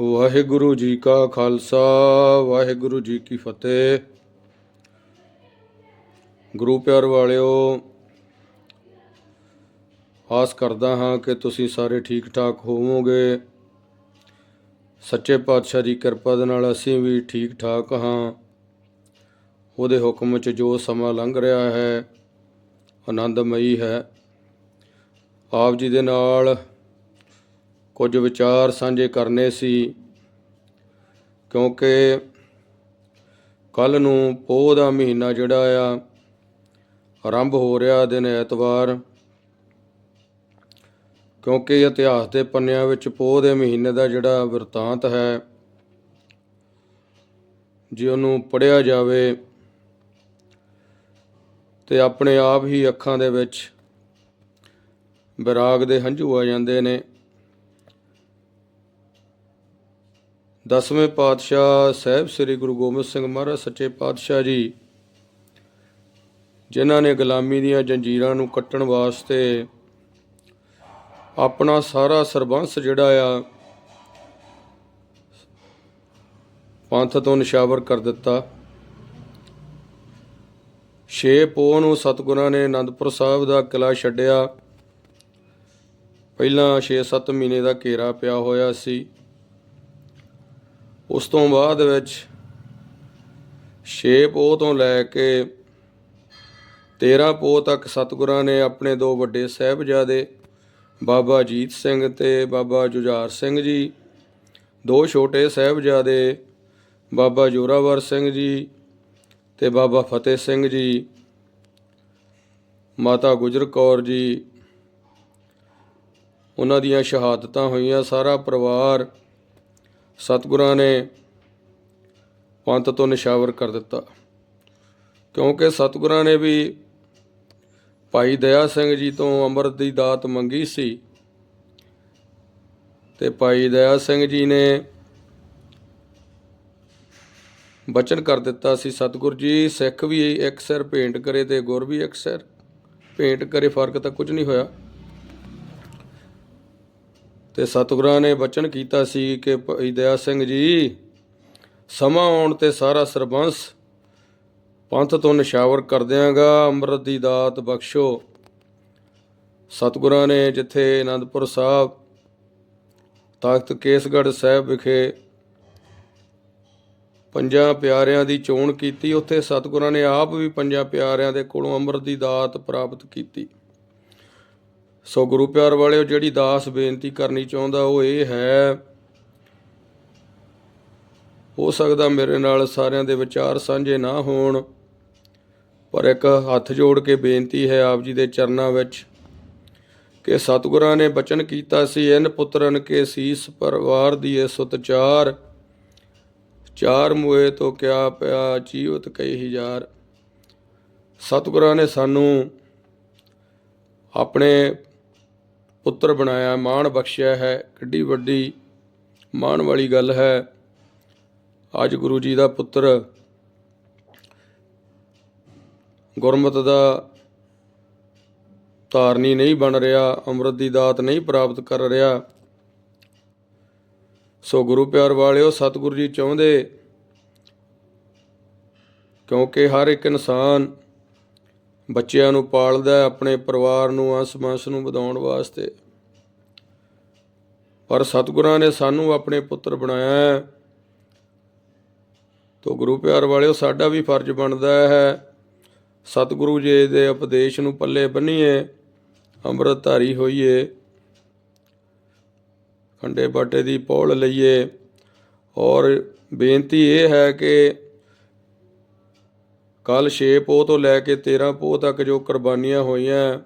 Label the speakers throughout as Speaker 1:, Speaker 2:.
Speaker 1: ਵਾਹਿਗੁਰੂ ਜੀ ਕਾ ਖਾਲਸਾ, ਵਾਹਿਗੁਰੂ ਜੀ ਕੀ ਫਤਿਹ। ਗੁਰੂ ਪਿਆਰ ਵਾਲਿਓ, ਆਸ ਕਰਦਾ ਹਾਂ ਕਿ ਤੁਸੀਂ ਸਾਰੇ ਠੀਕ ਠਾਕ ਹੋਵੋਗੇ। ਸੱਚੇ ਪਾਤਸ਼ਾਹ ਦੀ ਕਿਰਪਾ ਦੇ ਨਾਲ ਅਸੀਂ ਵੀ ਠੀਕ ਠਾਕ ਹਾਂ। ਉਹਦੇ ਹੁਕਮ 'ਚ ਜੋ ਸਮਾਂ ਲੰਘ ਰਿਹਾ ਹੈ, ਆਨੰਦਮਈ ਹੈ। ਆਪ ਜੀ ਦੇ ਨਾਲ ਕੁਝ ਵਿਚਾਰ ਸਾਂਝੇ ਕਰਨੇ ਸੀ, ਕਿਉਂਕਿ ਕੱਲ ਨੂੰ ਪੋਹ ਦਾ ਮਹੀਨਾ ਜਿਹੜਾ ਆ, ਆਰੰਭ ਹੋ ਰਿਹਾ ਦਿਨ ਐਤਵਾਰ, ਕਿਉਂਕਿ ਇਤਿਹਾਸ ਦੇ ਪੰਨਿਆਂ ਵਿੱਚ ਪੋਹ ਦੇ ਮਹੀਨੇ ਦਾ ਜਿਹੜਾ ਵਰਤਾਂਤ ਹੈ, ਜੇ ਉਹਨੂੰ ਪੜਿਆ ਜਾਵੇ ਤੇ ਆਪਣੇ ਆਪ ਹੀ ਅੱਖਾਂ ਦੇ ਵਿੱਚ ਵਿਰਾਗ ਦੇ ਹੰਝੂ ਆ ਜਾਂਦੇ ਨੇ। ਦਸਵੇਂ ਪਾਤਸ਼ਾਹ ਸਾਹਿਬ ਸ੍ਰੀ ਗੁਰੂ ਗੋਬਿੰਦ ਸਿੰਘ ਮਹਾਰਾਜ ਸੱਚੇ ਪਾਤਸ਼ਾਹ ਜੀ, ਜਿਨ੍ਹਾਂ ਨੇ ਗੁਲਾਮੀ ਦੀਆਂ ਜੰਜੀਰਾਂ ਨੂੰ ਕੱਟਣ ਵਾਸਤੇ ਆਪਣਾ ਸਾਰਾ ਸਰਬੰਸ ਜਿਹੜਾ ਆ, ਪੰਥ ਤੋਂ ਨਿਸ਼ਾਵਰ ਕਰ ਦਿੱਤਾ। ਛੇ ਪੋਹ ਨੂੰ ਸਤਿਗੁਰਾਂ ਨੇ ਅਨੰਦਪੁਰ ਸਾਹਿਬ ਦਾ ਕਿਲਾ ਛੱਡਿਆ। ਪਹਿਲਾਂ 6-7 ਮਹੀਨੇ ਦਾ ਘੇਰਾ ਪਿਆ ਹੋਇਆ ਸੀ। ਉਸ ਤੋਂ ਬਾਅਦ ਵਿੱਚ ਛੇ ਪੋਹ ਤੋਂ ਲੈ ਕੇ 13 ਪੋਹ ਤੱਕ ਸਤਿਗੁਰਾਂ ਨੇ ਆਪਣੇ ਦੋ ਵੱਡੇ ਸਾਹਿਬਜ਼ਾਦੇ, ਬਾਬਾ ਅਜੀਤ ਸਿੰਘ ਤੇ ਬਾਬਾ ਜੁਝਾਰ ਸਿੰਘ ਜੀ, ਦੋ ਛੋਟੇ ਸਾਹਿਬਜ਼ਾਦੇ, ਬਾਬਾ ਜੋਰਾਵਰ ਸਿੰਘ ਜੀ ਤੇ ਬਾਬਾ ਫਤਿਹ ਸਿੰਘ ਜੀ, ਮਾਤਾ ਗੁਜਰ ਕੌਰ ਜੀ। ਉਹਨਾਂ ਦੀਆਂ ਸ਼ਹਾਦਤਾਂ ਹੋਈਆਂ, ਸਾਰਾ ਪਰਿਵਾਰ ਸਤਿਗੁਰਾਂ ਨੇ ਪੰਥ ਤੋਂ ਨਿਸ਼ਾਵਰ ਕਰ ਦਿੱਤਾ। ਕਿਉਂਕਿ ਸਤਿਗੁਰਾਂ ਨੇ ਵੀ ਭਾਈ ਦਇਆ ਸਿੰਘ ਜੀ ਤੋਂ ਅੰਮ੍ਰਿਤ ਦੀ ਦਾਤ ਮੰਗੀ ਸੀ ਤੇ ਭਾਈ ਦਇਆ ਸਿੰਘ ਜੀ ਨੇ ਬਚਨ ਕਰ ਦਿੱਤਾ ਸੀ, ਸਤਿਗੁਰ ਜੀ, ਸਿੱਖ ਵੀ ਇੱਕ ਸਿਰ ਭੇਂਟ ਕਰੇ ਤੇ ਗੁਰ ਵੀ ਇੱਕ ਸਿਰ ਭੇਂਟ ਕਰੇ, ਫ਼ਰਕ ਤਾਂ ਕੁਝ ਨਹੀਂ ਹੋਇਆ। ਤੇ ਸਤਿਗੁਰਾਂ ਨੇ ਬਚਨ ਕੀਤਾ ਸੀ ਕਿ ਭਾਈ ਦਇਆ ਸਿੰਘ ਜੀ, ਸਮਾਂ ਆਉਣ ਤੇ ਸਾਰਾ ਸਰਬੰਸ ਪੰਥ ਤੋਂ ਨਿਸ਼ਾਵਰ ਕਰ ਦਿਆਂਗਾ ਅੰਮ੍ਰਿਤ ਦੀ ਦਾਤ ਬਖਸ਼ੋ। ਸਤਿਗੁਰਾਂ ਨੇ ਜਿੱਥੇ ਆਨੰਦਪੁਰ ਸਾਹਿਬ, ਤਖਤ ਕੇਸਗੜ੍ਹ ਸਾਹਿਬ ਵਿਖੇ ਪੰਜਾਂ ਪਿਆਰਿਆਂ ਦੀ ਚੋਣ ਕੀਤੀ, ਉੱਥੇ ਸਤਿਗੁਰਾਂ ਨੇ ਆਪ ਵੀ ਪੰਜਾਂ ਪਿਆਰਿਆਂ ਦੇ ਕੋਲੋਂ ਅੰਮ੍ਰਿਤ ਦੀ ਦਾਤ ਪ੍ਰਾਪਤ ਕੀਤੀ। ਸੋ ਗੁਰੂ ਪਿਆਰ ਵਾਲਿਓ, ਜਿਹੜੀ ਦਾਸ ਬੇਨਤੀ ਕਰਨੀ ਚਾਹੁੰਦਾ, ਉਹ ਇਹ ਹੈ, ਹੋ ਸਕਦਾ ਮੇਰੇ ਨਾਲ ਸਾਰਿਆਂ ਦੇ ਵਿਚਾਰ ਸਾਂਝੇ ਨਾ ਹੋਣ, ਪਰ ਇੱਕ ਹੱਥ ਜੋੜ ਕੇ ਬੇਨਤੀ ਹੈ ਆਪ ਜੀ ਦੇ ਚਰਨਾਂ ਵਿੱਚ ਕਿ ਸਤਿਗੁਰਾਂ ਨੇ ਬਚਨ ਕੀਤਾ ਸੀ, ਇਨ ਪੁੱਤਰਨ ਕੇ ਸੀਸ ਪਰਵਾਰ ਦੀਏ ਸੁਤ ਚਾਰ ਚਾਰ ਮੂਏ ਤੋਂ ਕਿਆ ਪਿਆ ਜੀਵਤ ਕਈ ਹਜ਼ਾਰ ਸਤਿਗੁਰਾਂ ਨੇ ਸਾਨੂੰ ਆਪਣੇ ਪੁੱਤਰ ਬਣਾਇਆ, ਮਾਣ ਬਖਸ਼ਿਆ ਹੈ। ਕਿੱਡੀ ਵੱਡੀ ਮਾਣ ਵਾਲੀ ਗੱਲ ਹੈ। ਅੱਜ ਗੁਰੂ ਜੀ ਦਾ ਪੁੱਤਰ ਗੁਰਮਤ ਦਾ ਧਾਰਨੀ ਨਹੀਂ ਬਣ ਰਿਹਾ, ਅੰਮ੍ਰਿਤ ਦੀ ਦਾਤ ਨਹੀਂ ਪ੍ਰਾਪਤ ਕਰ ਰਿਹਾ। ਸੋ ਗੁਰੂ ਪਿਆਰ ਵਾਲਿਓ, ਸਤਿਗੁਰੂ ਜੀ ਚਾਹੁੰਦੇ ਕਿਉਂਕਿ ਹਰ ਇੱਕ ਇਨਸਾਨ ਬੱਚਿਆਂ ਨੂੰ ਪਾਲਦਾ ਆਪਣੇ ਪਰਿਵਾਰ ਨੂੰ ਅੰਸ-ਮੰਸ ਨੂੰ ਵਧਾਉਣ ਵਾਸਤੇ। ਪਰ ਸਤਿਗੁਰਾਂ ਨੇ ਸਾਨੂੰ ਆਪਣੇ ਪੁੱਤਰ ਬਣਾਇਆ ਹੈ। ਤੋ ਗੁਰੂ ਪਿਆਰ ਵਾਲਿਓ, ਸਾਡਾ ਵੀ ਫਰਜ਼ ਬਣਦਾ ਹੈ। ਸਤਿਗੁਰੂ ਜੀ ਦੇ ਉਪਦੇਸ਼ ਨੂੰ ਪੱਲੇ ਬੰਨੀਏ ਅੰਮ੍ਰਿਤ ਧਾਰੀ ਹੋਈਏ, ਖੰਡੇ ਬਾਟੇ ਦੀ ਪੌਲ ਲਈਏ। ਔਰ ਬੇਨਤੀ ਇਹ ਹੈ ਕਿ ਕੱਲ 6 ਪੋਹ ਤੋਂ ਲੈ ਕੇ 13 ਪੋਹ ਤੱਕ ਜੋ ਕੁਰਬਾਨੀਆਂ ਹੋਈਆਂ,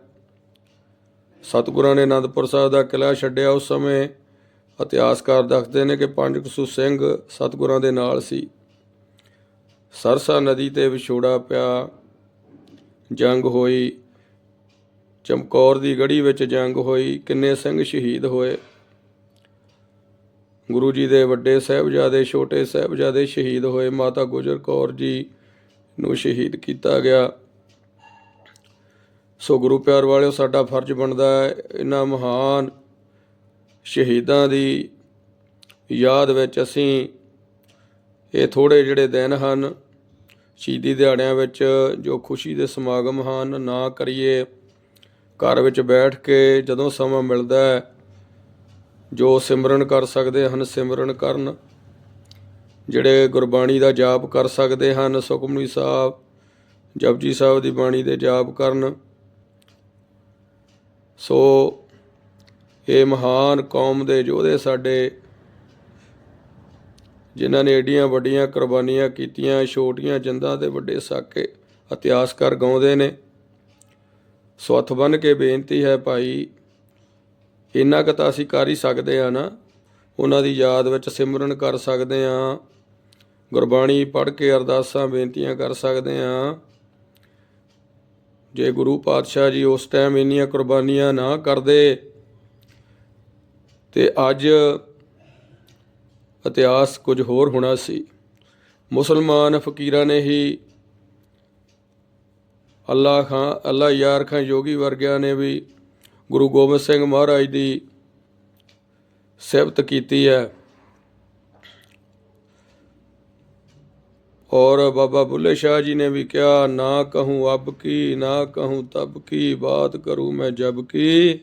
Speaker 1: ਸਤਿਗੁਰਾਂ ਨੇ ਅਨੰਦਪੁਰ ਸਾਹਿਬ ਦਾ ਕਿਲਾ ਛੱਡਿਆ। ਉਸ ਸਮੇਂ ਇਤਿਹਾਸਕਾਰ ਦੱਸਦੇ ਨੇ ਕਿ 500 ਸਿੰਘ ਸਤਿਗੁਰਾਂ ਦੇ ਨਾਲ ਸੀ। ਸਰਸਾ ਨਦੀ ਤੇ ਵਿਛੋੜਾ ਪਿਆ, ਜੰਗ ਹੋਈ। ਚਮਕੌਰ ਦੀ ਗੜੀ ਵਿੱਚ ਜੰਗ ਹੋਈ, ਕਿੰਨੇ ਸਿੰਘ ਸ਼ਹੀਦ ਹੋਏ। ਗੁਰੂ ਜੀ ਦੇ ਵੱਡੇ ਸਾਹਿਬਜ਼ਾਦੇ, ਛੋਟੇ ਸਾਹਿਬਜ਼ਾਦੇ ਸ਼ਹੀਦ ਹੋਏ। ਮਾਤਾ ਗੁਜਰ ਕੌਰ ਜੀ ਨੂੰ ਸ਼ਹੀਦ ਕੀਤਾ ਗਿਆ। ਸੋ ਗੁਰੂ ਪਿਆਰ ਵਾਲਿਓ, ਸਾਡਾ ਫਰਜ਼ ਬਣਦਾ ਹੈ ਇਹਨਾਂ ਮਹਾਨ ਸ਼ਹੀਦਾਂ ਦੀ ਯਾਦ ਵਿੱਚ ਅਸੀਂ ਇਹ ਥੋੜੇ ਜਿਹੜੇ ਦਿਨ ਹਨ, ਸ਼ਹੀਦੀ ਦਿਹਾੜਿਆਂ ਵਿੱਚ ਜੋ ਖੁਸ਼ੀ ਦੇ ਸਮਾਗਮ ਹਨ, ਨਾ ਕਰੀਏ ਘਰ ਵਿੱਚ ਬੈਠ ਕੇ ਜਦੋਂ ਸਮਾਂ ਮਿਲਦਾ ਹੈ, ਜੋ ਸਿਮਰਨ ਕਰ ਸਕਦੇ ਹਨ, ਸਿਮਰਨ ਕਰਨ। ਜਿਹੜੇ ਗੁਰਬਾਣੀ ਦਾ ਜਾਪ ਕਰ ਸਕਦੇ ਹਨ, ਸੁਖਮਨੀ ਸਾਹਿਬ, ਜਪਜੀ ਸਾਹਿਬ ਦੀ ਬਾਣੀ ਦੇ ਜਾਪ ਕਰਨ। ਸੋ ਇਹ ਮਹਾਨ ਕੌਮ ਦੇ ਯੋਧੇ ਸਾਡੇ, ਜਿਨ੍ਹਾਂ ਨੇ ਏਡੀਆਂ ਵੱਡੀਆਂ ਕੁਰਬਾਨੀਆਂ ਕੀਤੀਆਂ, ਛੋਟੀਆਂ ਜਿੰਦਾਂ ਦੇ ਵੱਡੇ ਸਾਕੇ ਇਤਿਹਾਸਕਾਰ ਗਾਉਂਦੇ ਨੇ। ਸੋ ਹੱਥ ਬੰਨ ਕੇ ਬੇਨਤੀ ਹੈ ਭਾਈ, ਇੰਨਾ ਕੁ ਤਾਂ ਅਸੀਂ ਕਰ ਹੀ ਸਕਦੇ ਆ ਨਾ। ਉਹਨਾਂ ਦੀ ਯਾਦ ਵਿੱਚ ਸਿਮਰਨ ਕਰ ਸਕਦੇ ਆ ਗੁਰਬਾਣੀ ਪੜ੍ਹ ਕੇ ਅਰਦਾਸਾਂ, ਬੇਨਤੀਆਂ ਕਰ ਸਕਦੇ ਹਾਂ। ਜੇ ਗੁਰੂ ਪਾਤਸ਼ਾਹ ਜੀ ਉਸ ਟਾਈਮ ਇੰਨੀਆਂ ਕੁਰਬਾਨੀਆਂ ਨਾ ਕਰਦੇ, ਤੇ ਅੱਜ ਇਤਿਹਾਸ ਕੁਝ ਹੋਰ ਹੋਣਾ ਸੀ। ਮੁਸਲਮਾਨ ਫਕੀਰਾਂ ਨੇ ਹੀ ਅੱਲਾ ਖਾਂ ਅੱਲਾ ਯਾਰ ਖਾਂ ਯੋਗੀ ਵਰਗਿਆਂ ਨੇ ਵੀ ਗੁਰੂ ਗੋਬਿੰਦ ਸਿੰਘ ਮਹਾਰਾਜ ਦੀ ਸਿਫਤ ਕੀਤੀ ਹੈ। ਔਰ ਬਾਬਾ ਬੁੱਲੇ ਸ਼ਾਹ ਜੀ ਨੇ ਵੀ ਕਿਹਾ, ਨਾ ਕਹੂੰ ਅਬ ਕੀ, ਨਾ ਕਹੂੰ ਤਬ ਕੀ, ਬਾਤ ਕरूं ਮੈਂ ਜਬ ਕੀ।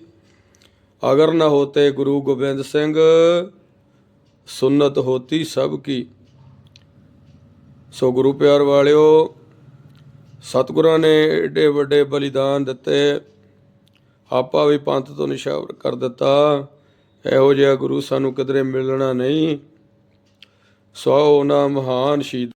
Speaker 1: ਅਗਰ ਨਾ ਹੋਤੇ ਗੁਰੂ ਗੋਬਿੰਦ ਸਿੰਘ ਸੁਨਤ ਹੋਤੀ ਸਭ ਕੀ। ਸੋ ਗੁਰੂ ਪਿਆਰ ਵਾਲਿਓ, ਸਤਿਗੁਰਾਂ ਨੇ ਏਡੇ ਵੱਡੇ ਬਲੀਦਾਨ ਦਿੱਤੇ। ਆਪਾ ਵੀ ਪੰਥ ਤੋਂ ਨਿਸ਼ਾਵਰ ਕਰ ਦਿੱਤਾ। ਇਹੋ ਜਿਹਾ ਗੁਰੂ ਸਾਨੂੰ ਕਿਧਰੇ ਮਿਲਣਾ ਨਹੀਂ। ਸੋ ਉਹਨਾਂ ਮਹਾਨ ਸ਼ਹੀਦ